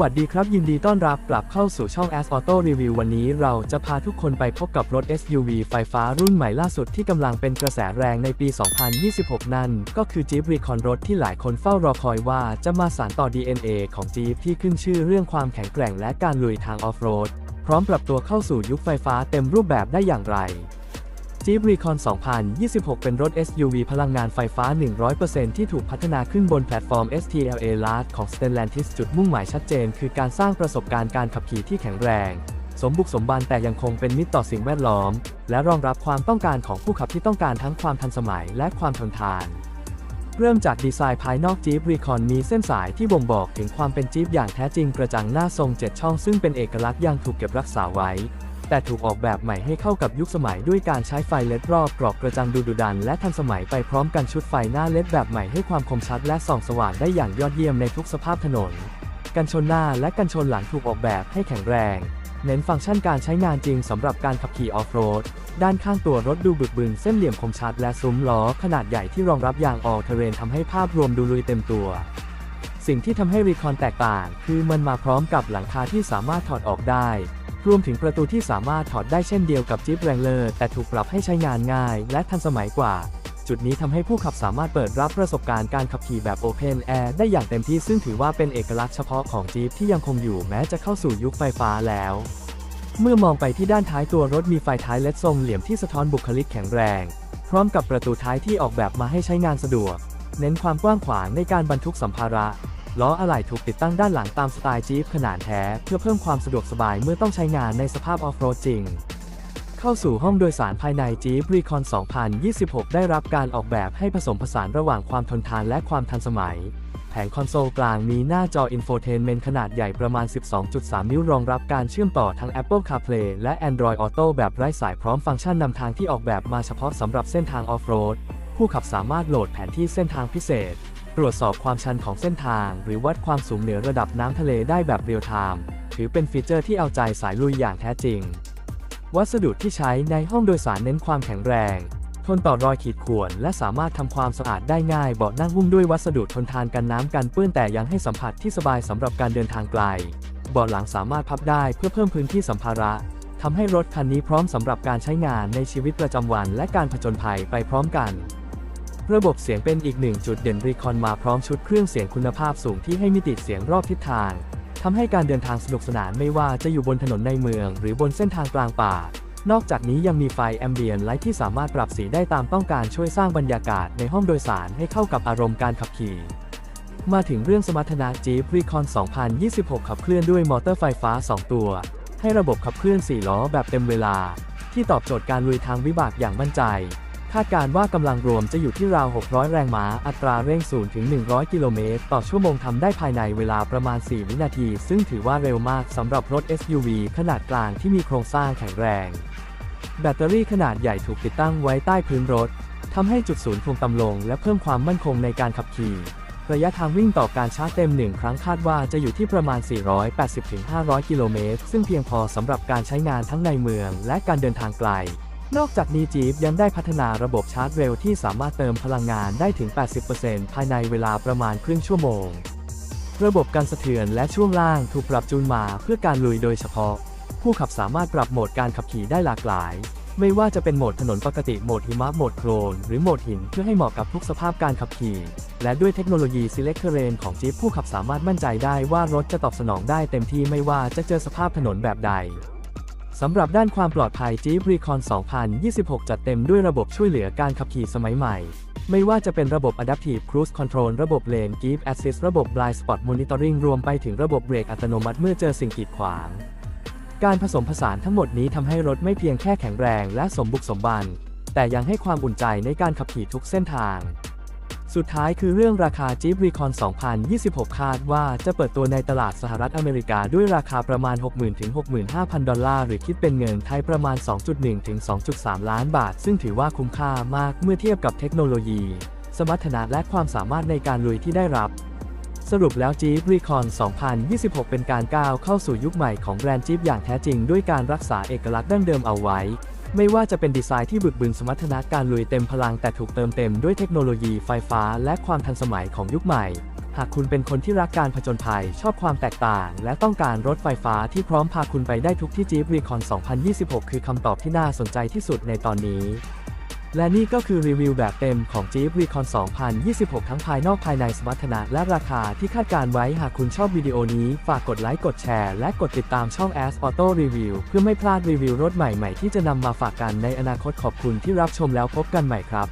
วัสดีครับ ยินดีต้อนรับกลับเข้าสู่ช่อง As Auto Review วันนี้เราจะพาทุกคนไปพบกับรถ SUV ไฟฟ้ารุ่นใหม่ล่าสุดที่กำลังเป็นกระแสแรงในปี 2026 นั่น ก็คือ Jeep Recon รถที่หลายคนเฝ้ารอคอยว่าจะมาสานต่อ DNA ของ Jeep ที่ขึ้นชื่อเรื่องความแข็งแกร่งและการลุยทางออฟโรดพร้อมปรับตัวเข้าสู่ยุคไฟฟ้าเต็มรูปแบบได้อย่างไร Jeep Recon 2026 เป็นรถ SUV พลังงานไฟฟ้า 100%ที่ถูกพัฒนาขึ้นบนแพลตฟอร์ม STLA Large ของ Stellantis จุดมุ่งหมายชัดเจน คือการสร้างประสบการณ์การขับขี่ที่แข็งแรง สมบุกสมบันแต่ยังคงเป็นมิตรต่อสิ่งแวดล้อม และรองรับความต้องการของผู้ขับที่ต้องการทั้งความทันสมัยและความทนทาน เริ่มจากดีไซน์ภายนอก Jeep Recon มีเส้นสายที่บ่งบอกถึงความเป็น Jeep อย่างแท้จริงกระจังหน้าทรง 7 ช่องซึ่งเป็นเอกลักษณ์ยังถูกเก็บรักษาไว้ แต่ถูกออกแบบใหม่ให้เข้ากับยุคสมัยด้วยการใช้ไฟเลดรอบกรอบกระจังดูดุดัน และทันสมัยไปพร้อมกันชุดไฟหน้าเลดแบบใหม่ให้ความคมชัดและส่องสว่างได้อย่างยอดเยี่ยมในทุกสภาพถนน กันชนหน้าและกันชนหลังถูกออกแบบให้แข็งแรง เน้นฟังก์ชันการใช้งานจริงสำหรับการขับขี่ออฟโรด ด้านข้างตัวรถดูบึกบึนเส้นเหลี่ยมคมชัดและซุ้มล้อขนาดใหญ่ที่รองรับยางออ l เทเรนทำให้ภาพรวมดูลุยเต็มตัวสิ่งที่ทำให้รีคอนแตกต่าง คือมันมาพร้อมกับหลังคาที่สามารถถอดออกได้ รวมถึงประตูที่สามารถถอดได้เช่นเดียวกับ Jeep Wrangler แต่ถูกปรับให้ใช้งานง่าย และทันสมัยกว่า จุดนี้ทำให้ผู้ขับสามารถเปิดรับประสบการณ์การขับขี่แบบ Open Air ได้อย่างเต็มที่ซึ่งถือว่าเป็นเอกลักษณ์เฉพาะของ Jeep ที่ยังคงอยู่แม้จะเข้าสู่ยุคไฟฟ้าแล้ว เมื่อมองไปที่ด้านท้ายตัวรถมีไฟท้ายเลดทรงเหลี่ยมที่สะท้อนบุคลิกแข็งแรง พร้อมกับประตูท้ายที่ออกแบบมาให้ใช้งานสะดวก เน้นความกว้างขวางในการบรรทุกสัมภาระ ล้ออะไหล่ถูกติดตั้งด้านหลังตามสไตล์จี๊ปขนาดแท้ เพื่อเพิ่มความสะดวกสบายเมื่อต้องใช้งานในสภาพออฟโรดจริง เข้าสู่ห้องโดยสารภายใน Jeep Recon 2026 ได้รับการออกแบบให้ผสมผสานระหว่างความทนทานและความทันสมัย แผงคอนโซลกลางมีหน้าจออินโฟเทนเมนต์ขนาดใหญ่ประมาณ 12.3 นิ้วรองรับการเชื่อมต่อทั้ง Apple CarPlay และ Android Auto แบบไร้สายพร้อมฟังก์ชันนำทางที่ออกแบบมาเฉพาะสำหรับเส้นทางออฟโรดผู้ขับสามารถโหลดแผนที่เส้นทางพิเศษ ตรวจสอบความชันของเส้นทาง หรือวัดความสูงเหนือระดับน้ำทะเลได้แบบเรียลไทม์ถือเป็นฟีเจอร์ที่เอาใจสายลุยอย่างแท้จริง วัสดุที่ใช้ในห้องโดยสารเน้นความแข็งแรง ทนต่อรอยขีดข่วน และสามารถทำความสะอาดได้ง่ายเบาะนั่งหุ้มด้วยวัสดุทนทานกันน้ำกันเปื้อนแต่ยังให้สัมผัสที่สบายสำหรับการเดินทางไกลเบาะหลังสามารถพับได้เพื่อเพิ่มพื้นที่สัมภาระทำให้รถคันนี้พร้อมสำหรับการใช้งานในชีวิตประจำวันและการผจญภัยไปพร้อมกัน ระบบเสียงเป็นอีกหนึ่งจุดเด่นรีคอนมาพร้อมชุดเครื่องเสียงคุณภาพสูงที่ให้มิติเสียงรอบทิศทางทำให้การเดินทางสนุกสนานไม่ว่าจะอยู่บนถนนในเมือง หรือบนเส้นทางกลางป่า นอกจากนี้ยังมีไฟแอมเบียนไลท์ที่สามารถปรับสีได้ตามต้องการช่วยสร้างบรรยากาศในห้องโดยสารให้เข้ากับอารมณ์การขับขี่มาถึงเรื่องสมรรถนะ Jeep Recon 2026 ขับเคลื่อนด้วยมอเตอร์ไฟฟ้า 2 ตัว ให้ระบบขับเคลื่อน 4 ล้อแบบเต็มเวลา ที่ตอบโจทย์การลุยทางวิบากอย่างมั่นใจ คาดการว่ากำลังรวมจะอยู่ที่ราว 600 แรงม้า อัตราเร่ง0ถึง 100 กิโลเมตร ต่อชั่วโมงทำได้ภายในเวลาประมาณ 4 วินาที ซึ่งถือว่าเร็วมากสำหรับรถ SUV ขนาดกลางที่มีโครงสร้างแข็งแรง แบตเตอรี่ขนาดใหญ่ถูกติดตั้งไว้ใต้พื้นรถทำให้จุดศูนย์ถ่วงต่ำลง และเพิ่มความมั่นคงในการขับขี่ ระยะทางวิ่งต่อการชาร์จเต็ม 1 ครั้งคาดว่าจะอยู่ที่ประมาณ 480-500 กิโลเมตร ซึ่งเพียงพอสำหรับการใช้งานทั้งในเมืองและการเดินทางไกล นอกจากนี้จีบยังได้พัฒนาระบบชาร์จเร็วที่สามารถเติมพลังงานได้ถึง 80%ภายในเวลาประมาณครึ่งชั่วโมง ระบบการสะเทือนและช่วงล่างถูกปรับจูนมาเพื่อการลุยโดยเฉพาะ ผู้ขับสามารถปรับโหมดการขับขี่ได้หลากหลาย ไม่ว่าจะเป็นโหมดถนนปกติโหมดหิมะโหมดโคลน หรือโหมดหินเพื่อให้เหมาะกับทุกสภาพการขับขี่ และด้วยเทคโนโลยี Select Terrain ของ Jeep ผู้ขับสามารถมั่นใจได้ว่ารถจะตอบสนองได้เต็มที่ไม่ว่าจะเจอสภาพถนนแบบใด สำหรับด้านความปลอดภัย Jeep Recon 2026 จัดเต็มด้วยระบบช่วยเหลือการขับขี่สมัยใหม่ ไม่ว่าจะเป็นระบบ Adaptive Cruise Control ระบบ Lane Keep Assist ระบบ Blind Spot Monitoring รวมไปถึงระบบเบรกอัตโนมัติเมื่อเจอสิ่งกีดขวาง การผสมผสานทั้งหมดนี้ทำให้รถไม่เพียงแค่แข็งแรงและสมบุกสมบัน แต่ยังให้ความอุ่นใจในการขับขี่ทุกเส้นทาง สุดท้ายคือเรื่องราคา Jeep Recon 2026 คาดว่าจะเปิดตัวในตลาดสหรัฐอเมริกาด้วยราคาประมาณ 60,000ถึง65,000 ดอลลาร์ หรือคิดเป็นเงินไทยประมาณ 2.1 ถึง 2.3 ล้านบาท ซึ่งถือว่าคุ้มค่ามากเมื่อเทียบกับเทคโนโลยี สมรรถนะและความสามารถในการลุยที่ได้รับ สรุปแล้ว Jeep Recon 2026 เป็นการก้าวเข้าสู่ยุคใหม่ของแบรนด์ Jeep อย่างแท้จริงด้วยการรักษาเอกลักษณ์ดั้งเดิมเอาไว้ ไม่ว่าจะเป็นดีไซน์ที่บึกบึนสมรรถนะการลุยเต็มพลังแต่ถูกเติมเต็มด้วยเทคโนโลยีไฟฟ้าและความทันสมัยของยุคใหม่ หากคุณเป็นคนที่รักการผจญภัย ชอบความแตกต่าง และต้องการรถไฟฟ้าที่พร้อมพาคุณไปได้ทุกที่ Jeep Recon 2026 คือคำตอบที่น่าสนใจที่สุดในตอนนี้ และนี่ก็คือรีวิวแบบเต็มของ Jeep Recon 2026 ทั้งภายนอกภายในสมรรถนะและราคาที่คาดการไว้หากคุณชอบวิดีโอนี้ ฝากกดไลค์กดแชร์และกดติดตามช่อง As Auto Review เพื่อไม่พลาดรีวิวรถใหม่ๆ ที่จะนำมาฝากกันในอนาคตขอบคุณที่รับชมแล้วพบกันใหม่ครับ